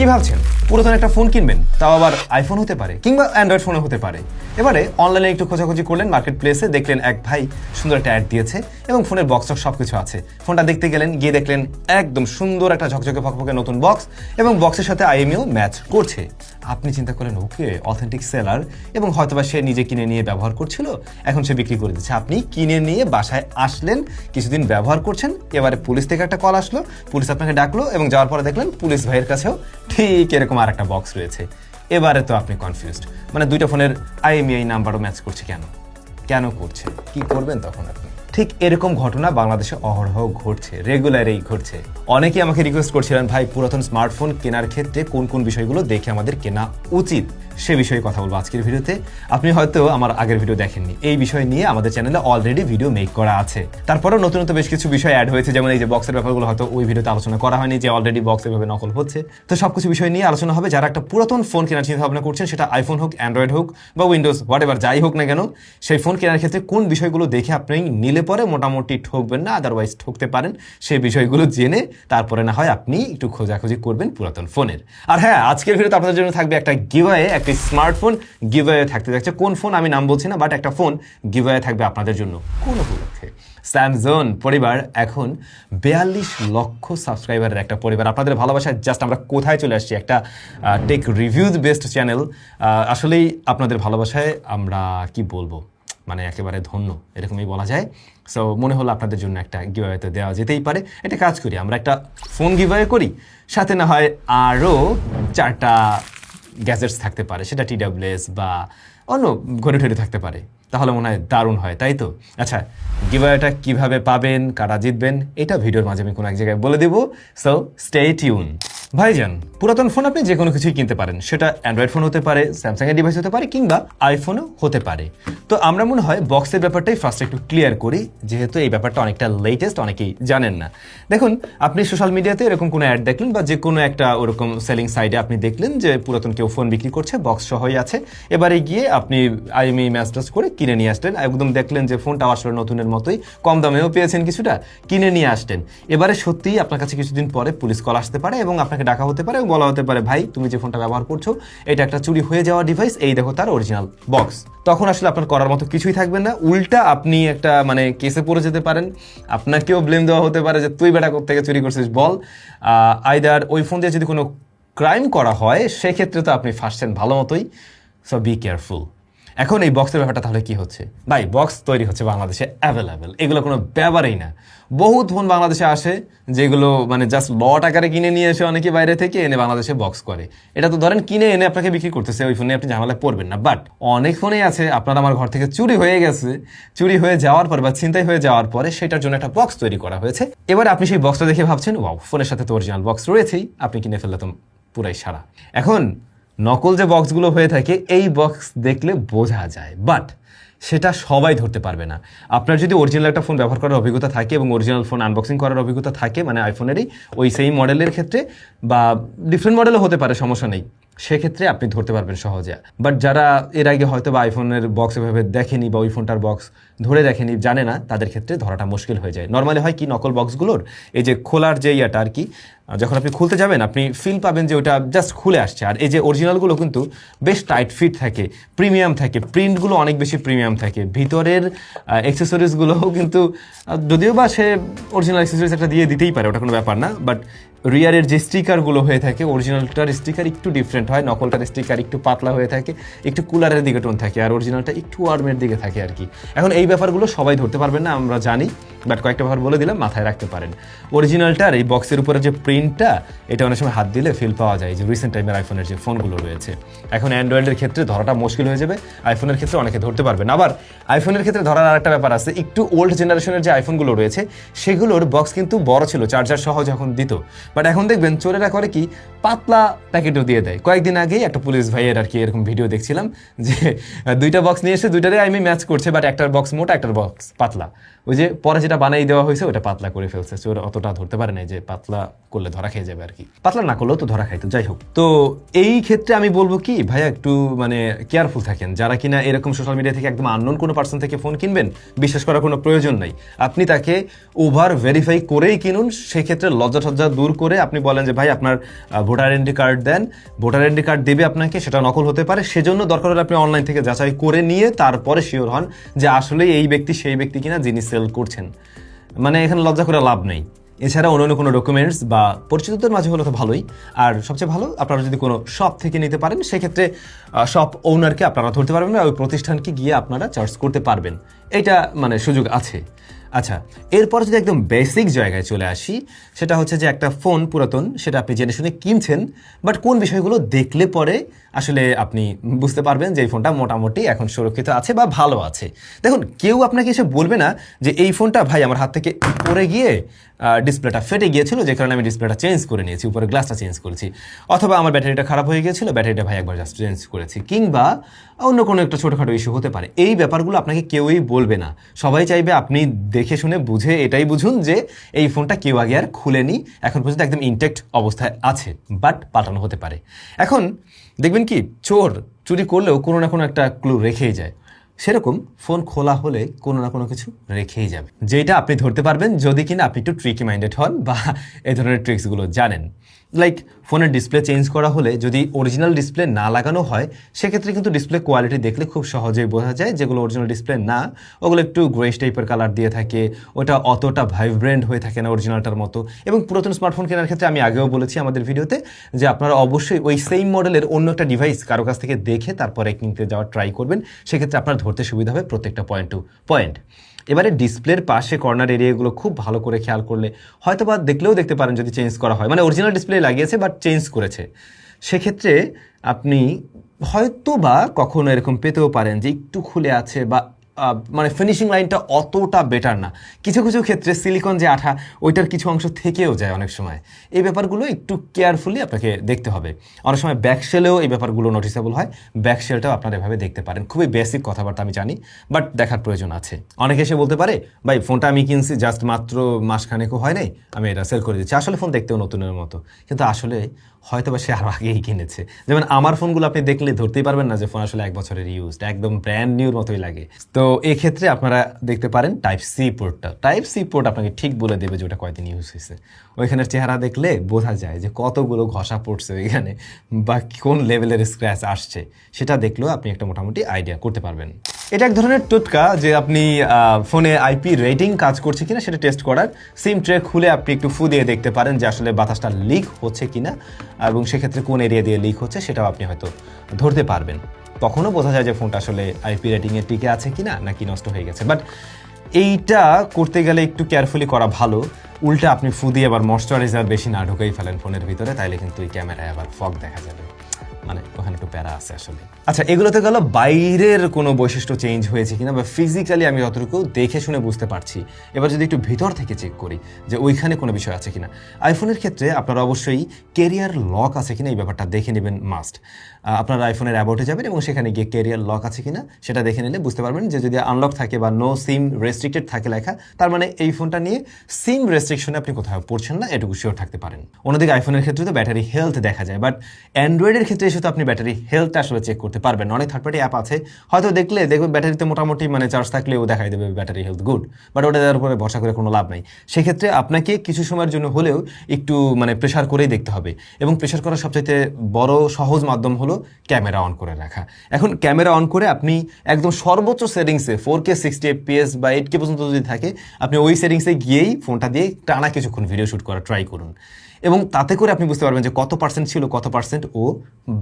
কি ভাবছেন? পুরাতন একটা ফোন কিনবেন, তাও আবার আইফোন হতে পারে কিংবা অ্যান্ড্রয়েড ফোনও হতে পারে। এবারে অনলাইনে একটু খোঁজাখুঁজি করলেন মার্কেট প্লেসে দেখলেন এক ভাই সুন্দর একটা অ্যাড দিয়েছে এবং ফোনের বক্স সব কিছু আছে। ফোনটা দেখতে গেলেন, গিয়ে দেখলেন একদম সুন্দর একটা ঝকঝকে ফকফকে নতুন বক্স এবং বক্সের সাথে আইএমইও ম্যাচ করছে। আপনি চিন্তা করলেন, ওকে অথেন্টিক সেলার এবং হয়তোবা সে নিজে কিনে নিয়ে ব্যবহার করছিল, এখন সে বিক্রি করে দিচ্ছে। আপনি কিনে নিয়ে বাসায় আসলেন, কিছুদিন ব্যবহার করছেন, এবারে পুলিশ থেকে একটা কল আসলো, পুলিশ আপনাকে ডাকলো এবং যাওয়ার পরে দেখলেন পুলিশ ভাইয়ের কাছেও ঠিক এরকম আর একটা বক্স রয়েছে। এবারে তো আপনি কনফিউজড মানে দুইটা ফোনের আইএমইআই নাম্বারও ম্যাচ করছে কেন? কেন করছে? কি করবেন তখন আপনি? ঠিক এরকম ঘটনা বাংলাদেশে অহরহ ঘটছে রেগুলারই ঘটছে। অনেকেই আমাকে রিকোয়েস্ট করছিলেন, ভাই, পুরাতন স্মার্টফোন কেনার ক্ষেত্রে কোন কোন বিষয়গুলো দেখে আমাদের কেনা উচিত? সে বিষয়ে কথা বলব আজকের ভিডিওতে। আপনি হয়তো আমার আগের ভিডিও দেখেননি। এই বিষয় নিয়ে আমাদের চ্যানেলে অলরেডি ভিডিও মেক করা আছে। তারপরেও নতুন নতুন বেশ কিছু বিষয় অ্যাড হয়েছে, যেমন এই যে বক্সের ব্যাপারগুলো হয়তো ওই ভিডিওতে আলোচনা করা হয়নি যে অলরেডি বক্স এভাবে নকল হচ্ছে। তো সবকিছু বিষয় নিয়ে আলোচনা হবে। যারা একটা পুরাতন ফোন কেনার চিন্তা ভাবনা করছেন, সেটা আইফোন হোক অ্যান্ড্রয়েড হোক বা উইন্ডোজ হোয়াট এভার যাই হোক না কেন, সেই ফোন কেনার ক্ষেত্রে কোন বিষয়গুলো দেখে আপনি নিলে পরে মোটামুটি ঠকবেন না আদারওয়াইজ ঠকতে পারেন। সেই বিষয়গুলো জেনে তারপরে না হয় আপনি একটু খোঁজাখুঁজি করবেন পুরাতন ফোনের। আর হ্যাঁ আজকের ভিডিওতে আপনাদের জন্য থাকবে একটা গিভওয়ে একটা স্মার্টফোন গিভওয়ে থাকতে যাচ্ছে। কোন ফোন আমি নাম বলছি না বাট একটা ফোন গিভওয়ে থাকবে আপনাদের জন্য কোন উপলক্ষে? স্যামসং পরিবার এখন বিয়াল্লিশ লক্ষ সাবস্ক্রাইবারের একটা পরিবার। আপনাদের ভালোবাসায় জাস্ট আমরা কোথায় চলে আসছি? একটা টেক রিভিউজ বেস্ট চ্যানেল আসলেই আপনাদের ভালোবাসায় আমরা কি বলব? মানে একেবারে ধন্য, এরকমই বলা যায়। সো মনে হলো আপনাদের জন্য একটা গিভওয়ে তো দেওয়া যেতেই পারে। একটা কাজ করি, আমরা একটা ফোন গিভওয়ে করি। সাথে না হয় আরও চারটা গ্যাজেটস থাকতে পারে, সেটা টিডাব্লিউএস বা অন্য ঘরে ঠরে থাকতে পারে। তাহলে মনে হয় দারুণ হয়, তাই তো? আচ্ছা গিভওয়েটা কীভাবে পাবেন, কারা জিতবেন, এটা ভিডিওর মাঝে আমি কোনো এক জায়গায় বলে দেবো। সো স্টে টিউন ভাইজান, পুরাতন ফোন আপনি যে কোনো কিছুই কিনতে পারেন। সেটা অ্যান্ড্রয়েড ফোন হতে পারে স্যামসাং এর ডিভাইস হতে পারে, কিংবা আইফোনও হতে পারে। তো আমরা মনে হয় বক্সের ব্যাপারটাই ফার্স্ট একটু ক্লিয়ার করি, যেহেতু এই ব্যাপারটা অনেকটা লেটেস্ট অনেকেই জানেন না। দেখুন, আপনি সোশ্যাল মিডিয়াতে এরকম কোনো অ্যাড দেখলেন বা যে কোনো একটা ওরকম সেলিং সাইডে আপনি দেখলেন যে পুরাতন কেউ ফোন বিক্রি করছে বক্স সহই আছে। এবারে গিয়ে আপনি আইএমই ম্যাচটাস করে কিনে নিয়ে আসলেন, একদম দেখলেন যে ফোনটা আসলে নতুনের মতোই, কম দামেও পেয়েছেন কিছুটা, কিনে নিয়ে আসলেন। এবারে সত্যিই আপনার কাছে কিছুদিন পরে পুলিশ কল আসতে পারে এবং আপনাকে ডাকা হতে পারে এবং বলা হতে পারে, ভাই, তুমি যে ফোনটা ব্যবহার করছ, এটা একটা চুরি হয়ে যাওয়া ডিভাইস এই দেখো তার অরিজিনাল বক্স তখন আসলে আপনার করার মতো কিছুই থাকবে না। উল্টা আপনি একটা মানে কেসে পড়ে যেতে পারেন। আপনাকেও ব্লেম দেওয়া হতে পারে যে, তুই বেটা থেকে চুরি করছিস, বল। আইদার ওই ফোন দিয়ে যদি কোনো ক্রাইম করা হয়, সেক্ষেত্রে তো আপনি ফাঁসছেন ভালো মতোই। সো বি কেয়ারফুল এখন এই বক্সের ব্যাপারটা তাহলে কি হচ্ছে? ভাই বক্স তৈরি হচ্ছে বাংলাদেশে অ্যাভেলেবেল এগুলো কোনো ব্যাপারই না। বহুত ফোন বাংলাদেশে আসে, যেগুলো মানে জাস্ট লট আকারে কিনে নিয়ে এসে অনেকে বাইরে থেকে এনে বাংলাদেশে বক্স করে। এটা তো ধরেন কিনে এনে আপনাকে বিক্রি করতেছে, ওই ফোনে আপনি ঝামেলায় পড়বেন না। বাট অনেক ফোনেই আছে, আপনার আমার ঘর থেকে চুরি হয়ে গেছে, চুরি হয়ে যাওয়ার পর বা ছিনতাই হয়ে যাওয়ার পরে সেটার জন্য একটা বক্স তৈরি করা হয়েছে। এবার আপনি সেই বক্সটা দেখে ভাবছেন ওয়াও ফোনের সাথে তো অরিজিনাল বক্স রয়েছেই, আপনি কিনে ফেললে তো পুরাই সারা। এখন নকল যে বক্সগুলো হয়ে থাকে, এই বক্স দেখলে বোঝা যায়। বাট সেটা সবাই ধরতে পারবে না। আপনার যদি অরিজিনাল একটা ফোন ব্যবহার করার অভিজ্ঞতা থাকে এবং অরিজিনাল ফোন আনবক্সিং করার অভিজ্ঞতা থাকে মানে আইফোনেরই ওই সেই মডেলের ক্ষেত্রে বা ডিফারেন্ট মডেলও হতে পারে, সমস্যা নেই। সেক্ষেত্রে আপনি ধরতে পারবেন সহজে। বাট যারা এর আগে হয়তো বা আইফোনের বক্স এভাবে দেখেনি বা ওই ফোনটার বক্স ধরে দেখেনি, জানে না, তাদের ক্ষেত্রে ধরাটা মুশকিল হয়ে যায়। নর্মালি হয় কি, নকল বক্সগুলোর এই যে খোলার যে ইয়াটা আর কি যখন আপনি খুলতে যাবেন, আপনি ফিল পাবেন যে ওটা জাস্ট খুলে আসছে। আর এই যে অরিজিনালগুলো কিন্তু বেশ টাইট ফিট থাকে প্রিমিয়াম থাকে প্রিন্টগুলো অনেক বেশি প্রিমিয়াম থাকে। ভিতরের অ্যাক্সেসরিজগুলোও কিন্তু যদিও বা সে অরিজিনাল অ্যাক্সেসরিজ একটা দিয়ে দিতেই পারে, ওটা কোনো ব্যাপার না বাট রিয়ারের যে স্টিকারগুলো হয়ে থাকে অরিজিনালটার স্টিকার একটু ডিফারেন্ট হয়, নকলটার স্টিকার একটু পাতলা হয়ে থাকে, একটু কুলারের দিকে টোন থাকে, আর অরিজিনালটা একটু ওয়ার্মের দিকে থাকে আর কি। এখন এই ব্যাপারগুলো সবাই ধরতে পারবেন না, আমরা জানি। বাট কয়েকটা ব্যাপার বলে দিলাম, মাথায় রাখতে পারেন। অরিজিনালটার এই বক্সের উপরে যে প্রিন্টটা এটা অনেক সময় হাত দিলে ফিল পাওয়া যায়। যে রিসেন্ট টাইমের আইফোনের যে ফোনগুলো রয়েছে। এখন অ্যান্ড্রয়েডের ক্ষেত্রে ধরাটা মুশকিল হয়ে যাবে। আইফোনের ক্ষেত্রে অনেকে ধরতে পারবেন। আবার আইফোনের ক্ষেত্রে ধরার আরেকটা ব্যাপার আছে। একটু ওল্ড জেনারেশনের যে আইফোনগুলো রয়েছে, সেগুলোর বক্স কিন্তু বড় ছিল চার্জার সহ যখন দিত। বাট এখন দেখবেন চোরেরা করে কি, পাতলা প্যাকেটও দিয়ে দেয়। কয়েকদিন আগেই একটা পুলিশ ভাইয়ের আর কি এরকম ভিডিও দেখছিলাম যে, দুইটা বক্স নিয়ে এসে দুইটারে আমি ম্যাচ করছে বাট একটার বক্স মোটা, একটার বক্স পাতলা। ওই যে পরে যেটা বানাই দেওয়া হয়েছে, ওটা পাতলা করে ফেলছে। চোর অতটা ধরতে পারে না যে পাতলা করলে ধরা খেয়ে যাবে আর কি। পাতলা না করলেও তো ধরা খাইতো, যাই হোক। তো এই ক্ষেত্রে আমি বলব কি, ভাইয়া একটু মানে কেয়ারফুল থাকেন। যারা কিনা এরকম সোশ্যাল মিডিয়া থেকে একদম আননোন কোনো পার্সন থেকে ফোন কিনবেন, বিশ্বাস করার কোনো প্রয়োজন নাই। আপনি তাকে ওভার ভেরিফাই করেই কিনুন, সেক্ষেত্রে লজ্জা টজ্জা দূর করে আপনি বলেন যে, ভাই, আপনার ভোটার আইডেন্টি কার্ড দেন। ভোটার আইডেন্টি কার্ড দেবে আপনাকে, সেটা নকল হতে পারে। সেজন্য দরকার হলে আপনি অনলাইন থেকে যাচাই করে নিয়ে তারপরে শিওর হন যে আসলে এই ব্যক্তি, সেই ব্যক্তি কিনা যিনি সেল করছেন। মানে এখানে লজ্জা করে লাভ নেই। এছাড়া অন্য কোনো ডকুমেন্টস বা পরিচিতদের মাঝে হলে তো ভালোই। আর সবচেয়ে ভালো, আপনারা যদি কোনো শপ থেকে নিতে পারেন, সেক্ষেত্রে শপ ওনারকে আপনারা ধরতে পারবেন ওই প্রতিষ্ঠানকে গিয়ে আপনারা চার্জ করতে পারবেন। এটা মানে সুযোগ আছে। আচ্ছা এরপর যদি একদম বেসিক জায়গায় চলে আসি, সেটা হচ্ছে যে একটা ফোন পুরাতন, সেটা আপনি জেনে শুনে কিনছেন বাট কোন বিষয়গুলো দেখলে পরে আসলে আপনি বুঝতে পারবেন যে এই ফোনটা মোটামুটি এখন সুরক্ষিত আছে বা ভালো আছে। দেখুন, কেউ আপনাকে এসে বলবে না যে এই ফোনটা ভাই আমার হাত থেকে পড়ে গিয়ে ডিসপ্লেটা ফেটে গিয়েছিল, যে কারণে আমি ডিসপ্লেটা চেঞ্জ করে নিয়েছি, উপরে গ্লাসটা চেঞ্জ করেছি। অথবা আমার ব্যাটারিটা খারাপ হয়ে গিয়েছিল ব্যাটারিটা ভাই একবার জাস্ট চেঞ্জ করেছি। কিংবা অন্য কোনো একটা ছোটোখাটো ইস্যু হতে পারে। এই ব্যাপারগুলো আপনাকে কেউই বলবে না। সবাই চাইবে আপনি দেখে শুনে বুঝে এটাই বুঝুন যে এই ফোনটা কেউ আগে আর খুলেনি, এখন পর্যন্ত একদম ইনটেক্ট অবস্থায় আছে বাট পাল্টানো হতে পারে। এখন দেখবেন কি, চোর চুরি করলেও কোনো না কোনো একটা ক্লু রেখেই যায়। সেরকম ফোন খোলা হলে কোনো না কোনো কিছু রেখেই যাবে। যেটা আপনি ধরতে পারবেন, যদি কিনা আপনি একটু ট্রিকি মাইন্ডেড হন বা এই ধরনের ট্রিক্সগুলো জানেন। লাইক ফোনের ডিসপ্লে চেঞ্জ করা হলে যদি অরিজিনাল ডিসপ্লে না লাগানো হয়, সেক্ষেত্রে কিন্তু ডিসপ্লে কোয়ালিটি দেখলে খুব সহজেই বোঝা যায় যেগুলো অরিজিনাল ডিসপ্লে না, ওগুলো একটু গ্রেস টাইপের কালার দিয়ে থাকে, ওটা অতটা ভাইব্রেন্ট হয়ে থাকে না অরিজিনালটার মতো। এবং পুরাতন স্মার্টফোন কেনার ক্ষেত্রে আমি আগেও বলেছি আমাদের ভিডিওতে যে আপনারা অবশ্যই ওই সেম মডেলের অন্য একটা ডিভাইস কারও কাছ থেকে দেখে তারপরে কিনতে যাওয়ার ট্রাই করবেন। সেক্ষেত্রে আপনার ধরতে সুবিধা হবে প্রত্যেকটা পয়েন্ট টু পয়েন্ট এবারে ডিসপ্লের পাশে কর্নার এরিয়াগুলো খুব ভালো করে খেয়াল করলে হয়তো বা দেখলেও দেখতে পারেন যদি চেঞ্জ করা হয়। মানে অরিজিনাল ডিসপ্লে লাগিয়েছে বাট চেঞ্জ করেছে। সেক্ষেত্রে আপনি হয়তো বা কখনো এরকম পেতেও পারেন যে একটু খুলে আছে বা মানে ফিনিশিং লাইনটা অতটা বেটার না। কিছু কিছু ক্ষেত্রে সিলিকন যে আঠা, ওইটার কিছু অংশ থেকেও যায় অনেক সময়। এই ব্যাপারগুলো একটু কেয়ারফুলি আপনাকে দেখতে হবে। অনেক সময় ব্যাকশেলেও এই ব্যাপারগুলো নোটিসেবল হয়। ব্যাকশেলটাও আপনারা এভাবে দেখতে পারেন। খুবই বেসিক কথাবার্তা আমি জানি বাট দেখার প্রয়োজন আছে। অনেকে এসে বলতে পারে, ভাই ফোনটা আমি কিনছি জাস্ট মাত্র মাসখানেকও হয় নাই, আমি এটা সেল করে দিচ্ছি। আসলে ফোন দেখতেও নতুনের মতো। কিন্তু আসলে হয়তো বা সে আরও আগেই কিনেছে। যেমন আমার ফোনগুলো আপনি দেখলে ধরতেই পারবেন না যে ফোন আসলে এক বছরের ইউজড একদম ব্র্যান্ড নিউর মতোই লাগে। তো এক্ষেত্রে আপনারা দেখতে পারেন টাইপ সি পোর্টটা টাইপ সি পোর্ট আপনাকে ঠিক বলে দেবে যে ওটা কয়দিন ইউজ হয়েছে। ওইখানের চেহারা দেখলে বোঝা যায় যে কতগুলো ঘষা পড়ছে ওইখানে বা কোন লেভেলের স্ক্র্যাচ আসছে। সেটা দেখলেও আপনি একটা মোটামুটি আইডিয়া করতে পারবেন। এটা এক ধরনের টোটকা যে আপনি ফোনে আইপি রেটিং কাজ করছে কিনা সেটা টেস্ট করার সিম ট্রে খুলে আপনি একটু ফু দিয়ে দেখতে পারেন যে আসলে বাতাসটা লিক হচ্ছে কিনা এবং সেক্ষেত্রে কোন এরিয়া দিয়ে লিক হচ্ছে সেটাও আপনি হয়তো ধরতে পারবেন। তখনও বোঝা যায় যে ফোনটা আসলে আইপি রেটিংয়ে টিকে আছে কিনা নাকি নষ্ট হয়ে গেছে। বাট এইটা করতে গেলে একটু কেয়ারফুলি করা ভালো। উল্টা আপনি ফু দিয়ে আবার ময়শ্চারাইজার বেশি না ঢুকেই ফেলেন ফোনের ভিতরে, তাইলে কিন্তু এই ক্যামেরায় আবার ফগ দেখা যাবে। মানে ওখানে একটু প্যারা আছে আসলে। আচ্ছা এগুলোতে গেল বাইরের কোনো বৈশিষ্ট্য চেঞ্জ হয়েছে কিনা বা ফিজিক্যালি আমি যতটুকু দেখে শুনে বুঝতে পারছি। এবার যদি একটু ভিতর থেকে চেক করি যে ওইখানে কোনো বিষয় আছে কিনা। আইফোনের ক্ষেত্রে আপনারা অবশ্যই কেরিয়ার লক আছে কিনা এই ব্যাপারটা দেখে নেবেন মাস্ট আপনারা আইফোনের অ্যাবাউটে যাবেন এবং সেখানে গিয়ে কেরিয়ার লক আছে কিনা সেটা দেখে নিলে বুঝতে পারবেন যে যদি আনলক থাকে বা নো সিম রেস্ট্রিক্টেড থাকে লেখা, তার মানে এই ফোনটা নিয়ে সিম রেস্ট্রিকশনে আপনি কোথাও পড়ছেন না, এটুকু শিওর থাকতে পারেন। অন্যদিকে আইফোনের ক্ষেত্রে তো ব্যাটারি হেলথ দেখা যায় বাট অ্যান্ড্রয়েডের ক্ষেত্রে এসে তো আপনি ব্যাটারি হেলথটা আসলে চেক করতে পারবেন। অনেক থার্ড পার্টি অ্যাপ আছে। হয়তো দেখলে দেখবেন ব্যাটারিতে মোটামুটি মানে চার্জ থাকলেও দেখাই দেবে ব্যাটারি হেলথ গুড বাট ওটা দেওয়ার উপরে ভরসা করে কোনো লাভ নাই। সেক্ষেত্রে আপনাকে কিছু সময়ের জন্য হলেও একটু মানে প্রেশার করেই দেখতে হবে। এবং প্রেশার করার সবচাইতে বড় সহজ মাধ্যম হলো ক্যামেরা অন করে রাখা। এখন ক্যামেরা অন করে আপনি একদম সর্বোচ্চ সেটিংসে ফোর কে সিক্সটি এফপিএস বা এইট কে পর্যন্ত যদি থাকে, আপনি ওই সেটিংসে গিয়েই ফোনটা দিয়ে টানা কিছুক্ষণ ভিডিও শ্যুট করা ট্রাই করুন। এবং তাতে করে আপনি বুঝতে পারবেন যে কত পার্সেন্ট ছিল, কত পার্সেন্ট ও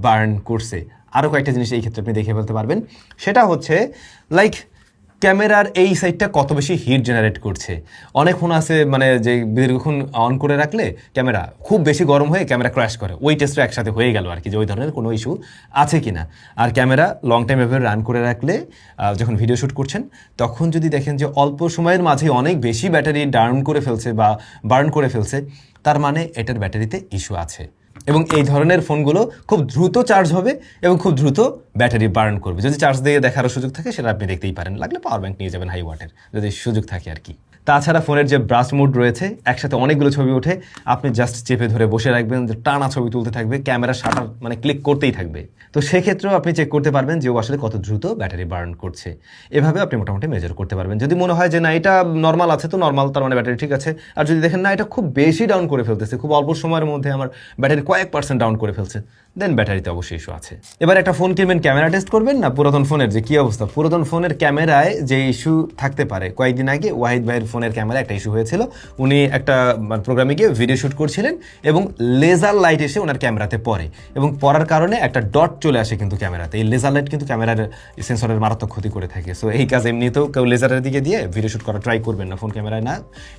বার্ন করছে। আরও কয়েকটা জিনিস এই ক্ষেত্রে আপনি দেখে ফেলতে পারবেন। সেটা হচ্ছে লাইক ক্যামেরার এই সাইডটা কত বেশি হিট জেনারেট করছে? অনেক ফোন আছে মানে যে দীর্ঘক্ষণ অন করে রাখলে ক্যামেরা খুব বেশি গরম হয়ে ক্যামেরা ক্র্যাশ করে। ওই টেস্টটা একসাথে হয়ে গেল আর কি, যে ওই ধরনের কোনো ইস্যু আছে কিনা। আর ক্যামেরা লং টাইম এভাবে রান করে রাখলে যখন ভিডিও শ্যুট করছেন, তখন যদি দেখেন যে অল্প সময়ের মাঝে অনেক বেশি ব্যাটারি ডাউন করে ফেলছে বা বার্ন করে ফেলছে, তার মানে এটার ব্যাটারিতে ইস্যু আছে। এবং এই ধরনের ফোনগুলো খুব দ্রুত চার্জ হবে এবং খুব দ্রুত ব্যাটারি বার্ন করবে। যদি চার্জ দিয়ে দেখারও সুযোগ থাকে, সেটা আপনি দেখতেই পারেন। লাগলে পাওয়ার ব্যাঙ্ক নিয়ে যাবেন হাই ওয়াটের যদি সুযোগ থাকে আর কি। তাছাড়া ফোনের যে ব্রাশ মোড রয়েছে, একসাথে অনেকগুলো ছবি ওঠে, আপনি জাস্ট চেপে ধরে বসে রাখবেন, যে টানা ছবি তুলতে থাকবে, ক্যামেরা শাটার মানে ক্লিক করতেই থাকবে। তো সেক্ষেত্রেও আপনি চেক করতে পারবেন যে ও আসলে কত দ্রুত ব্যাটারি বার্ন করছে। এভাবে আপনি মোটামুটি মেজার করতে পারবেন। যদি মনে হয় যে না, এটা নর্মাল আছে, তো নর্মাল তার মানে ব্যাটারি ঠিক আছে। আর যদি দেখেন, না, এটা খুব বেশি ডাউন করে ফেলতেছে, খুব অল্প সময়ের মধ্যে আমার ব্যাটারি কয়েক পার্সেন্ট ডাউন করে ফেলছে দেন ব্যাটারিতে অবশ্যই ইস্যু আছে। এবার একটা ফোন কিনবেন ক্যামেরা টেস্ট করবেন না? পুরাতন ফোনের যে কী অবস্থা? পুরাতন ফোনের ক্যামেরায় যে ইস্যু থাকতে পারে, কয়েকদিন আগে ওয়াহিদ ভাইয়ের ফোনের ক্যামেরা একটা ইস্যু হয়েছিল। উনি একটা প্রোগ্রামে গিয়ে ভিডিও শুট করছিলেন এবং লেজার লাইট এসে ওনার ক্যামেরাতে পড়ে এবং পড়ার কারণে একটা ডট চলে আসে কিন্তু ক্যামেরাতে। এই লেজার লাইট কিন্তু ক্যামেরার সেন্সরের মারাত্মক ক্ষতি করে থাকে। সো এই কাজ এমনিতেও কেউ লেজারের দিকে দিয়ে ভিডিও শুট করা ট্রাই করবেন না ফোন ক্যামেরায় না।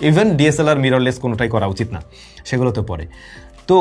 ইভেন ডিএসএলআর মিররলেস কোনোটাই করা উচিত না। সেগুলো তো পরে তো,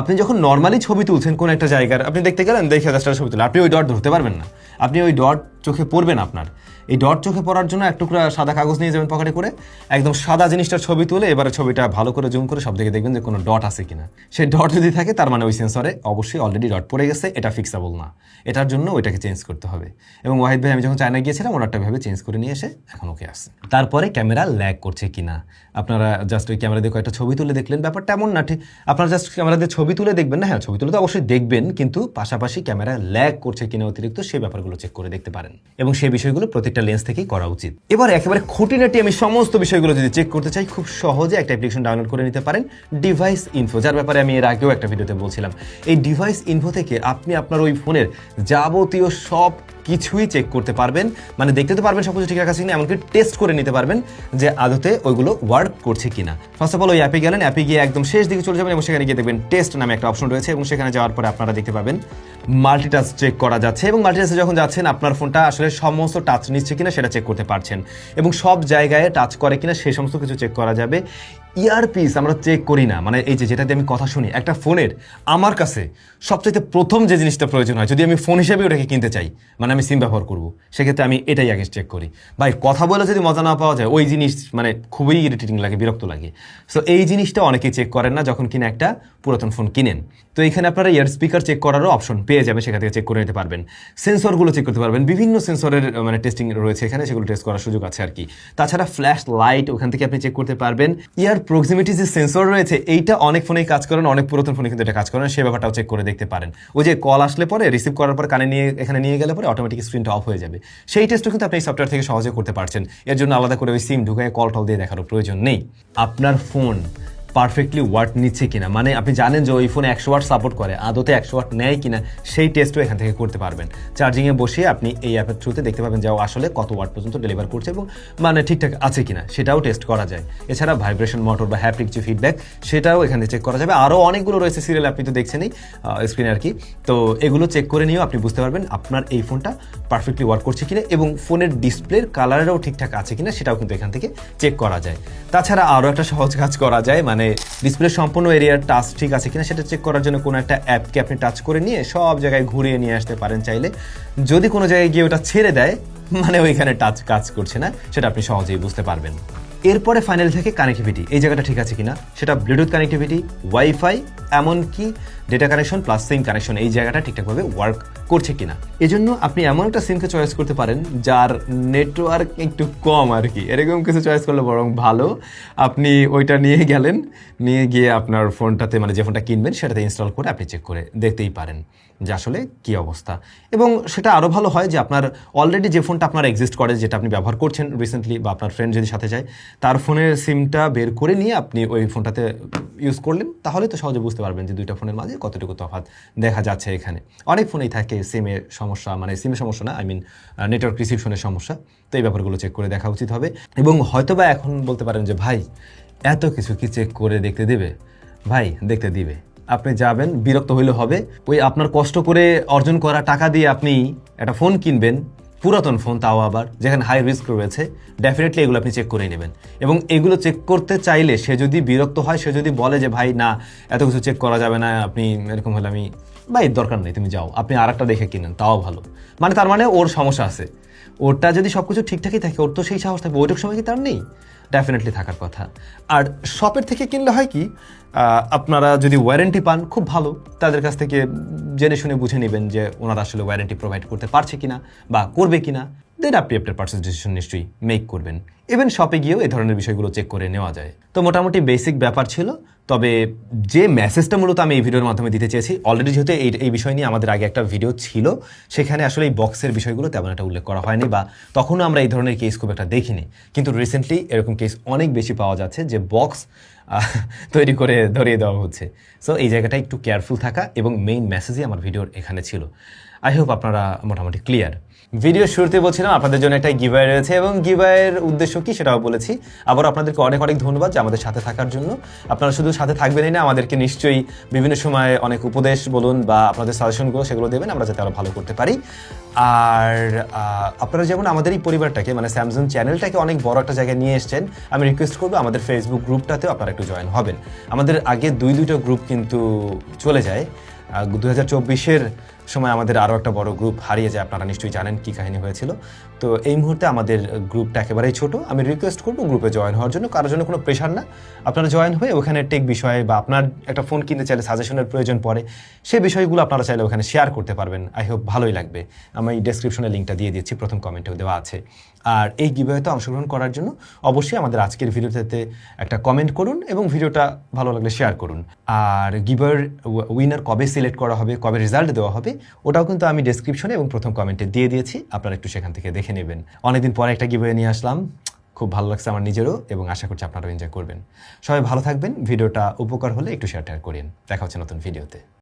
আপনি যখন নর্মালি ছবি তুলছেন কোন একটা জায়গার, আপনি দেখতে গেলেন, দেখে জাস্ট ছবি তুলে আপনি ওই ডট ধরতে পারবেন না। আপনি ওই ডট চোখে পড়বেন আপনার। এই ডট চোখে পড়ার জন্য এক টুকরা সাদা কাগজ নিয়ে যাবেন পকেটে করে, একদম সাদা জিনিসটার ছবি তুলে এবারে ছবিটা ভালো করে জুম করে সব দিকে দেখবেন যে কোনো ডট আছে কিনা। সেই ডট যদি থাকে, তার মানে ওই সেন্সরে অবশ্যই অলরেডি ডট পড়ে গেছে, এটা ফিক্সাবল না। এটার জন্য ওইটাকে চেঞ্জ করতে হবে। এবং ওয়াহিদ ভাই, আমি যখন চায়না গিয়েছিলাম, ওনারটা ভাবে চেঞ্জ করে নিয়ে এসে এখন ওকে আসছে। তারপরে ক্যামেরা ল্যাগ করছে কিনা? আপনারা জাস্ট ওই ক্যামেরা দিয়ে কয়েকটা ছবি তুলে দেখলেন। ব্যাপারটা এমন না, ঠিক? আপনারা জাস্ট ক্যামেরা দিয়ে ছবি তুলে দেখবেন না? হ্যাঁ ছবি তুলে তো অবশ্যই দেখবেন, কিন্তু পাশাপাশি ক্যামেরা ল্যাগ করছে কিনা অতিরিক্ত সেই ব্যাপারগুলো চেক করে দেখতে পারেন। এবং সেই বিষয়গুলো প্রত্যেকটা লেন্স থেকেই করা উচিত। এবার একেবারে খুঁটিনাটি আমি সমস্ত বিষয়গুলো যদি চেক করতে চাই, খুব সহজে একটা অ্যাপ্লিকেশন ডাউনলোড করে নিতে পারেন ডিভাইস ইনফো যার ব্যাপারে আমি এর আগেও একটা ভিডিওতে বলছিলাম। এই ডিভাইস ইনফো থেকে আপনি আপনার ওই ফোনের যাবতীয় সব কিছুই চেক করতে পারবেন। মানে দেখতে তো পারবেন সবকিছু ঠিক আছে কিনা, এমনকি টেস্ট করে নিতে পারবেন যে আদতে ওইগুলো ওয়ার্ক করছে কিনা। ফার্স্ট অফ অল ওই অ্যাপে গেলেন অ্যাপে গিয়ে একদম শেষ দিকে চলে যাবেন এবং সেখানে গিয়ে দেখবেন টেস্ট নামে একটা অপশন রয়েছে এবং সেখানে যাওয়ার পরে আপনারা দেখতে পাবেন মাল্টিটাচ চেক করা যাচ্ছে এবং মাল্টিটাচে যখন যাচ্ছেন, আপনার ফোনটা আসলে সমস্ত টাচ নিচ্ছে কিনা সেটা চেক করতে পারছেন। এবং সব জায়গায় টাচ করে কিনা সেই সমস্ত কিছু চেক করা যাবে। ইয়ারপিস আমরা চেক করি না। মানে এই যে যেটা দিয়ে আমি কথা শুনি, একটা ফোনের আমার কাছে সবচেয়ে প্রথম যে জিনিসটা প্রয়োজন হয়, যদি আমি ফোন হিসেবে ওটাকে কিনতে চাই মানে আমি সিম ব্যবহার করব, সেক্ষেত্রে আমি এটাই আগে চেক করি। ভাই, কথা বলে যদি মজা না পাওয়া যায়, ওই জিনিস মানে খুবই ইরিটেটিং লাগে, বিরক্ত লাগে। সো এই জিনিসটা অনেকেই চেক করেন না, যখন কিনে একটা পুরাতন ফোন কিনেন। তো এখানে আপনারা ইয়ার স্পিকার চেক করারও অপশন পেয়ে যাবেন, সেখান থেকে চেক করে নিতে পারবেন। সেন্সরগুলো চেক করতে পারবেন। বিভিন্ন সেন্সরের মানে টেস্টিং রয়েছে এখানে, সেগুলো টেস্ট করার সুযোগ আছে আর কি। তাছাড়া ফ্ল্যাশ লাইট ওখান থেকে আপনি চেক করতে পারবেন। ইয়ার প্রক্সিমিটি যে সেন্সর রয়েছে, এইটা অনেক ফোনেই কাজ করেন, অনেক পুরাতন ফোনে কিন্তু এটা কাজ করেন সেই ব্যাপারটাও চেক করে দেখতে পারেন। ওই যে কল আসলে পরে রিসিভ করার পর কানে নিয়ে, এখানে নিয়ে গেলে পরে অটোমেটিক স্ক্রিনটা অফ হয়ে যাবে। সেই টেস্টও কিন্তু আপনি এই সফটওয়্যার থেকে সহজে করতে পারছেন। এর জন্য আলাদা করে ওই সিম ঢুকে কল টল দিয়ে দেখারও প্রয়োজন নেই। আপনার ফোন পারফেক্টলি ওয়াট নিচ্ছে কিনা। মানে আপনি জানেন যে ওই ফোনে একশো ওয়াট সাপোর্ট করে, আদতে একশো ওয়াট নেয় কিনা, সেই টেস্টও এখান থেকে করতে পারবেন। চার্জিংয়ে বসিয়ে আপনি এই অ্যাপের থ্রুতে দেখতে পাবেন যে আসলে কত ওয়াট পর্যন্ত ডেলিভার করছে এবং মানে ঠিকঠাক আছে কিনা, সেটাও টেস্ট করা যায়। এছাড়া ভাইব্রেশন মোটর বা হ্যাপটিক যে ফিডব্যাক সেটাও এখানে চেক করা যাবে। আরও অনেকগুলো রয়েছে সিরিয়াল আপনি তো দেখছেনই স্ক্রিনে আর কি। তো এগুলো চেক করে নিয়েও আপনি বুঝতে পারবেন আপনার এই ফোনটা পারফেক্টলি ওয়ার্ক করছে কিনা এবং ফোনের ডিসপ্লের কালারেরও ঠিকঠাক আছে কিনা, সেটাও কিন্তু এখান থেকে চেক করা যায়। তাছাড়া আরও একটা সহজ কাজ করা যায় মানে ডিসপ্লে সম্পূর্ণ এরিয়ার টাচ ঠিক আছে কিনা সেটা চেক করার জন্য কোনো একটা অ্যাপকে আপনি টাচ করে নিয়ে সব জায়গায় ঘুরিয়ে নিয়ে আসতে পারেন চাইলে। যদি কোনো জায়গায় গিয়ে ওটা ছেড়ে দেয় মানে ওইখানে টাচ কাজ করছে না, সেটা আপনি সহজেই বুঝতে পারবেন। এরপরে ফাইনাল থেকে কানেক্টিভিটি এই জায়গাটা ঠিক আছে কিনা? সেটা ব্লুটুথ কানেক্টিভিটি ওয়াইফাই এমনকি data connection plus SIM connection এই জায়গাটা ঠিকঠাকভাবে ওয়ার্ক করছে কিনা। এজন্য আপনি এমন একটা সিমকে চয়েস করতে পারেন, যার নেটওয়ার্ক একটু কম আর কি। এরকম কিছু চয়েস করলে বরং ভালো। আপনি ওইটা নিয়ে গেলেন, নিয়ে গিয়ে আপনার ফোনটাতে মানে যে ফোনটা কিনবেন, সেটাতে ইনস্টল করে আপনি চেক করে দেখতেই পারেন যে আসলে কী অবস্থা। এবং সেটা আরও ভালো হয় যে আপনার অলরেডি যে ফোনটা আপনার এক্সিস্ট করে, যেটা আপনি ব্যবহার করছেন রিসেন্টলি বা আপনার ফ্রেন্ড যদি সাথে যায়, তার ফোনের সিমটা বের করে নিয়ে আপনি ওই ফোনটাতে ইউজ করলেন, তাহলে তো সহজে বুঝতে পারবেন যে দুইটা ফোনের মাঝে কতটুকু তফাৎ দেখা যাচ্ছে এখানে। অনেক ফোনেই থাকে সিমের সমস্যা মানে সিমের সমস্যা না আই মিন নেটওয়ার্ক রিসিপশনের সমস্যা, তো এই ব্যাপারগুলো চেক করে দেখা উচিত হবে। এবং হয়তোবা এখন বলতে পারেন যে, ভাই, এত কিছু কি চেক করে দেখতে দেবে? ভাই, দেখতে দিবে। আপনি যাবেন, বিরক্ত হইলে হবে। ওই আপনার কষ্ট করে অর্জন করা টাকা দিয়ে আপনি একটা ফোন কিনবেন, পুরাতন ফোন তাও আবার, যেখানে হাই রিস্ক রয়েছে ডেফিনেটলি এগুলো আপনি চেক করে নেবেন। এবং এগুলো চেক করতে চাইলে সে যদি বিরক্ত হয়, সে যদি বলে যে, ভাই, না, এত কিছু চেক করা যাবে না, আপনি এরকম হলে আমি ভাই দরকার নেই, তুমি যাও। আপনি আর একটা দেখে কিনেন, তাও ভালো। মানে তার মানে ওর সমস্যা আছে। ওরটা যদি সব কিছু ঠিকঠাকই থাকে, ওর তো সেই সাহস থাকবে, ওইটুক সময় কি তার নেই? ডেফিনেটলি থাকার কথা। আর শপের থেকে কিনলে হয় কি আপনারা যদি ওয়ারেন্টি পান, খুব ভালো। তাদের কাছ থেকে জেনে শুনে বুঝে নেবেন যে ওনারা আসলে ওয়ারেন্টি প্রোভাইড করতে পারছে কিনা বা করবে কিনা। দেন আপনি আপনার পার্সেস ডিসিশন নিশ্চয়ই মেক করবেন। ইভেন শপে গিয়েও এই ধরনের বিষয়গুলো চেক করে নেওয়া যায়। তো মোটামুটি বেসিক ব্যাপার ছিল। তবে যে মেসেজটা মূলত আমি এই ভিডিওর মাধ্যমে দিতে চেয়েছি অলরেডি যেহেতু এই এই বিষয় নিয়ে আমাদের আগে একটা ভিডিও ছিল, সেখানে আসলে এই বক্সের বিষয়গুলো তেমন একটা উল্লেখ করা হয়নি বা তখনও আমরা এই ধরনের কেস খুব একটা দেখিনি। কিন্তু রিসেন্টলি এরকম কেস অনেক বেশি পাওয়া যাচ্ছে যে বক্স তৈরি করে ধরিয়ে দেওয়া হচ্ছে। সো এই জায়গাটা একটু কেয়ারফুল থাকা এবং মেইন মেসেজই আমার ভিডিওর এখানে ছিল। আই হোপ আপনারা মোটামুটি ক্লিয়ার ভিডিও শুরুতে বলছিলাম আপনাদের জন্য একটা গিভাই রয়েছে এবং গিভাইয়ের উদ্দেশ্য কি সেটাও বলেছি। আবার আপনাদেরকে অনেক অনেক ধন্যবাদ যে আমাদের সাথে থাকার জন্য। আপনারা শুধু সাথে থাকবেনই না, আমাদেরকে নিশ্চয়ই বিভিন্ন সময় অনেক উপদেশ বলুন বা আপনাদের সাজেশনগুলো সেগুলো দেবেন, আমরা যাতে আরও ভালো করতে পারি। আর আপনারা যেমন আমাদের এই পরিবারটাকে মানে স্যামসাং চ্যানেলটাকে অনেক বড় একটা জায়গায় নিয়ে এসেছেন, আমি রিকোয়েস্ট করব আমাদের ফেসবুক গ্রুপটাতেও আপনারা একটু জয়েন হবেন। আমাদের আগে দুই, দুইটা গ্রুপ কিন্তু চলে যায়। দু হাজার চব্বিশের সময় আমাদের আরও একটা বড় গ্রুপ হারিয়ে যায়, আপনারা নিশ্চয়ই জানেন কী কাহিনী হয়েছিল। তো এই মুহূর্তে আমাদের গ্রুপটা একেবারেই ছোট। আমি রিকোয়েস্ট করব গ্রুপে জয়েন হওয়ার জন্য, কারোর জন্য কোনো প্রেশার না। আপনারা জয়েন হয়ে ওখানে টেক বিষয়ে বা আপনার একটা ফোন কিনতে চাইলে সাজেশনের প্রয়োজন পড়ে সেই বিষয়গুলো আপনারা চাইলে ওখানে শেয়ার করতে পারবেন। আই হোপ ভালোই লাগবে। আমি এই ডেসক্রিপশনে লিঙ্কটা দিয়ে দিচ্ছি, প্রথম কমেন্টেও দেওয়া আছে। আর এই গিভওয়েতে অংশগ্রহণ করার জন্য অবশ্যই আমাদের আজকের ভিডিওতে একটা কমেন্ট করুন এবং ভিডিওটা ভালো লাগলে শেয়ার করুন। আর গিভার উইনার কবে সিলেক্ট করা হবে, কবে রেজাল্ট দেওয়া হবে ওটাও কিন্তু আমি ডেসক্রিপশনে এবং প্রথম কমেন্টে দিয়ে দিয়েছি। আপনারা একটু সেখান থেকে দেখে নেবেন। অনেকদিন পরে একটা গিভওয়ে নিয়ে আসলাম। খুব ভালো লাগছে আমার নিজেরও এবং আশা করছি আপনারাও এনজয় করবেন। সবাই ভালো থাকবেন। ভিডিওটা উপকার হলে একটু শেয়ার টেয়ার করেন। দেখা হচ্ছে নতুন ভিডিওতে